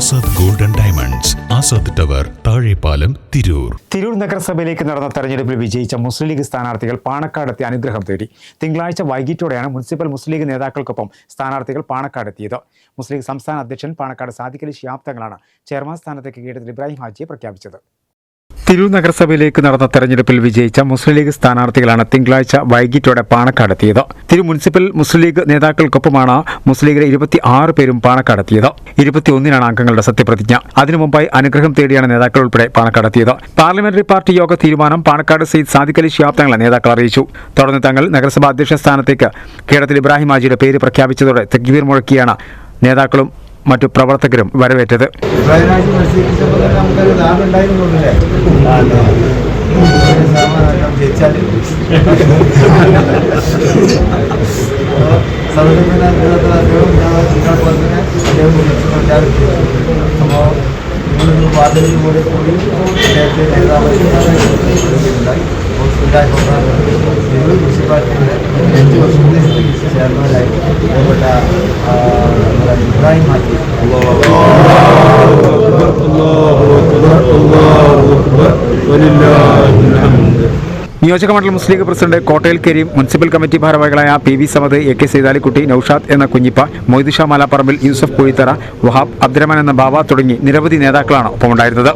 Azad golden diamonds Azad tower Thazhepalam Tirur. Tirur നഗരസഭയിലേക്ക് നടന്ന തെരഞ്ഞെടുപ്പിൽ വിജയിച്ച മുസ്ലിം ലീഗ് സ്ഥാനാർത്ഥികൾ പാണക്കാടെത്തി അനുഗ്രഹം തേടി. തിങ്കളാഴ്ച വൈകിട്ടോടെയാണ് മുനിസിപ്പൽ മുസ്ലിം ലീഗ് നേതാക്കൾക്കൊപ്പം സ്ഥാനാർത്ഥികൾ പാണക്കാടെത്തിയത്. മുസ്ലിം ലീഗ് സംസ്ഥാന അധ്യക്ഷൻ പാണക്കാട് സാദിഖലി ശിഹാബ് തങ്ങളാണ് ചെയർമാൻ സ്ഥാനത്തേക്ക് കീഴത്തിൽ ഇബ്രാഹിം ഹാജിയെ പ്രഖ്യാപിച്ചത്. തിരൂർ നഗരസഭയിലേക്ക് നടന്ന തെരഞ്ഞെടുപ്പിൽ വിജയിച്ച മുസ്ലിം ലീഗ് സ്ഥാനാർത്ഥികളാണ് തിങ്കളാഴ്ച വൈകിട്ടോടെ പാണക്കാടെത്തിയത്. തിരു മുനിസിപ്പൽ മുസ്ലിം ലീഗ് നേതാക്കൾക്കൊപ്പമാണ് മുസ്ലിം ലീഗിലെ ഇരുപത്തി ആറ് പേരും പാണക്കാടെത്തിയത്. ഇരുപത്തിയൊന്നിനാണ് അംഗങ്ങളുടെ സത്യപ്രതിജ്ഞ. അതിനു മുമ്പായി അനുഗ്രഹം തേടിയാണ് നേതാക്കൾ ഉൾപ്പെടെ പാണക്കാടെത്തിയത്. പാർലമെന്ററി പാർട്ടി യോഗ തീരുമാനം പാണക്കാട് സെയ്ദ് സാദിഖ് അലി ഷിഹാബ് തങ്ങളെ നേതാക്കൾ അറിയിച്ചു. തുടർന്ന് തങ്ങൾ നഗരസഭാ അധ്യക്ഷ സ്ഥാനത്തേക്ക് കേരളത്തിൽ ഇബ്രാഹിം ആജിയുടെ പേര് പ്രഖ്യാപിച്ചതോടെ തെക്കുവീർ മുഴക്കിയാണ് നേതാക്കളും മറ്റു പ്രവർത്തകരും വരവേറ്റത്. വാതിലിൽ കൂടെ കൂടി അദ്ദേഹത്തെ നേതാവായി ഹോസ്പിറ്റലായി മുനിസിപ്പാലിറ്റിയുടെ അഞ്ച് വർഷത്തെ നമ്മുടെ മാറ്റി. ഹാജി നിയോജക മണ്ഡലം Muslim League president Kottayil Kareem municipal committee ഭാരവാഹികളായ P V Samad A K Saithalikutty Naushad എന്ന കുഞ്ഞിപ്പ മൊയ്തുഷ മാലാപ്പറമ്പിൽ യൂസഫ് കുഴിത്തറ വഹാബ് അബ്ദുറഹ്മാൻ എന്ന ബാബ തുടങ്ങി നിരവധി നേതാക്കളാണ് ഒപ്പമുണ്ടായിരുന്നത്.